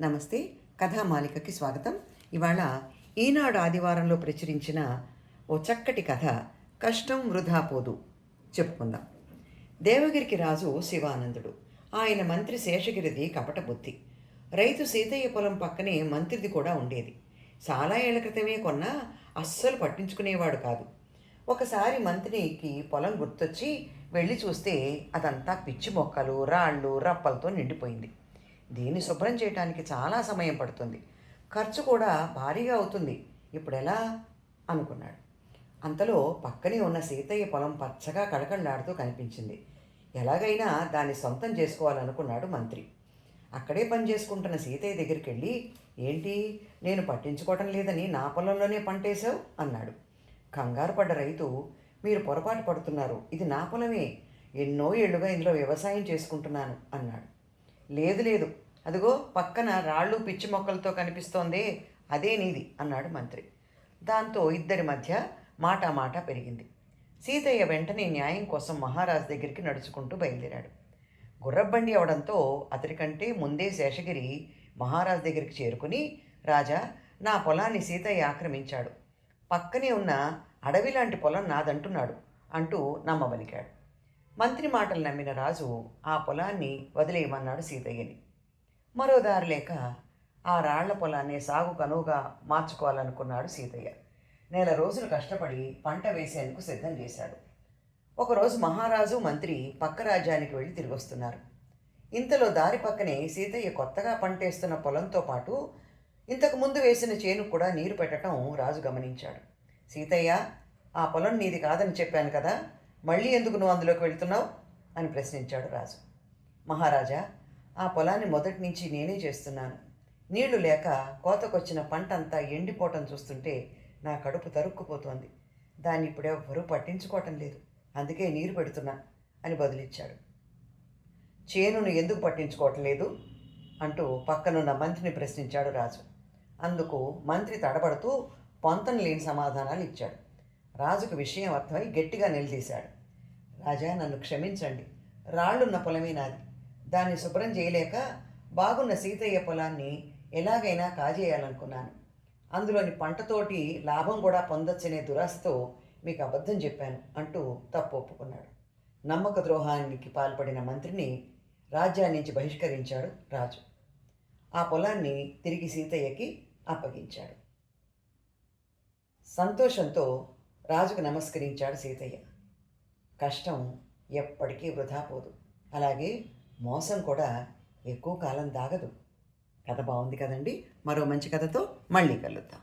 నమస్తే కథామాలికకి స్వాగతం. ఇవాళ ఈనాడు ఆదివారంలో ప్రచురించిన ఓ చక్కటి కథ కష్టం వృధా పోదు చెప్పుకుందాం. దేవగిరికి రాజు శివానందుడు. ఆయన మంత్రి శేషగిరిది కపట బుద్ధి. రైతు సీతయ్య పొలం పక్కనే మంత్రిది కూడా ఉండేది. చాలా ఏళ్ళ క్రితమే కొన్నా అస్సలు పట్టించుకునేవాడు కాదు. ఒకసారి మంత్రికి పొలం గుర్తొచ్చి వెళ్ళి చూస్తే అదంతా పిచ్చి మొక్కలు రాళ్ళు రప్పలతో నిండిపోయింది. దీన్ని శుభ్రం చేయడానికి చాలా సమయం పడుతుంది. ఖర్చు కూడా భారీగా అవుతుంది. ఇప్పుడు ఎలా అనుకున్నాడు. అంతలో పక్కనే ఉన్న సీతయ్య పొలం పచ్చగా కళకళలాడుతూ కనిపించింది. ఎలాగైనా దాన్ని సొంతం చేసుకోవాలనుకున్నాడు మంత్రి. అక్కడే పని చేసుకుంటున్న సీతయ్య దగ్గరికి వెళ్ళి ఏంటి నేను పట్టించుకోవటం లేదని నా పొలంలోనే పంటేశావు? అన్నాడు. కంగారు పడ్డ రైతు మీరు పొరపాటు పడుతున్నారు. ఇది నా పొలమే. ఎన్నో ఏళ్ళుగా ఇందులో వ్యవసాయం చేసుకుంటున్నాను అన్నాడు. లేదు లేదు. అదిగో పక్కన రాళ్ళు పిచ్చి మొక్కలతో కనిపిస్తోందే అదే నీది అన్నాడు మంత్రి. దాంతో ఇద్దరి మధ్య మాట మాట పెరిగింది. సీతయ్య వెంటనే న్యాయం కోసం మహారాజు దగ్గరికి నడుచుకుంటూ బయలుదేరాడు. గుర్రబండి అవడంతో అతడికంటే ముందే శేషగిరి మహారాజు దగ్గరికి చేరుకుని రాజా నా పొలాన్ని సీతయ్య ఆక్రమించాడు. పక్కనే ఉన్న అడవి లాంటి పొలం నాదంటున్నాడు అంటూ నమ్మబలికాడు. మంత్రి మాటలు నమ్మిన రాజు ఆ పొలాన్ని వదిలేయమన్నాడు సీతయ్యని. మరో దారి లేక ఆ రాళ్ళ పొలాన్ని సాగు కనువుగా మార్చుకోవాలనుకున్నాడు సీతయ్య. నెల రోజులు కష్టపడి పంట వేసేందుకు సిద్ధం చేశాడు. ఒకరోజు మహారాజు మంత్రి పక్క రాజ్యానికి వెళ్ళి తిరిగి వస్తున్నారు. ఇంతలో దారి పక్కనే సీతయ్య కొత్తగా పంటేస్తున్న పొలంతో పాటు ఇంతకు ముందు వేసిన చేను కూడా నీరు పెట్టడం రాజు గమనించాడు. సీతయ్య ఆ పొలం నీది కాదని చెప్పాను కదా మళ్ళీ ఎందుకు నువ్వు అందులోకి వెళ్తున్నావు? అని ప్రశ్నించాడు రాజు. మహారాజా ఆ పొలాన్ని మొదటి నుంచి నేనే చేస్తున్నాను. నీళ్ళు లేక కోతకొచ్చిన పంట అంతా ఎండిపోవటం చూస్తుంటే నా కడుపు తరుక్కుపోతోంది. దాన్ని ఇప్పుడు ఎవ్వరూ పట్టించుకోవటం లేదు. అందుకే నీరు పెడుతున్నా అని బదులిచ్చాడు. చేనును ఎందుకు పట్టించుకోవటం లేదు? అంటూ పక్కనున్న మంత్రిని ప్రశ్నించాడు రాజు. అందుకు మంత్రి తడబడుతూ పొంతన లేని సమాధానాలు ఇచ్చాడు. రాజుకు విషయం అర్థమై గట్టిగా నిలదీశాడు. రాజా నన్ను క్షమించండి. రాళ్ళున్న పొలమే నాది. దాన్ని శుభ్రం చేయలేక బాగున్న సీతయ్య పొలాన్ని ఎలాగైనా కాజేయాలనుకున్నాను. అందులోని పంటతోటి లాభం కూడా పొందొచ్చనే దురాశతో మీకు అబద్ధం చెప్పాను అంటూ తప్పు ఒప్పుకున్నాడు. నమ్మక ద్రోహానికి పాల్పడిన మంత్రిని రాజ్యాన్ని నుంచి బహిష్కరించాడు రాజు. ఆ పొలాన్ని తిరిగి సీతయ్యకి అప్పగించాడు. సంతోషంతో రాజుకు నమస్కరించాడు సీతయ్య. కష్టం ఎప్పటికీ వృధా పోదు. అలాగే మోసం కూడా ఎక్కువ కాలం దాగదు. కథ బాగుంది కదండి. మరో మంచి కథతో మళ్ళీ కలుద్దాం.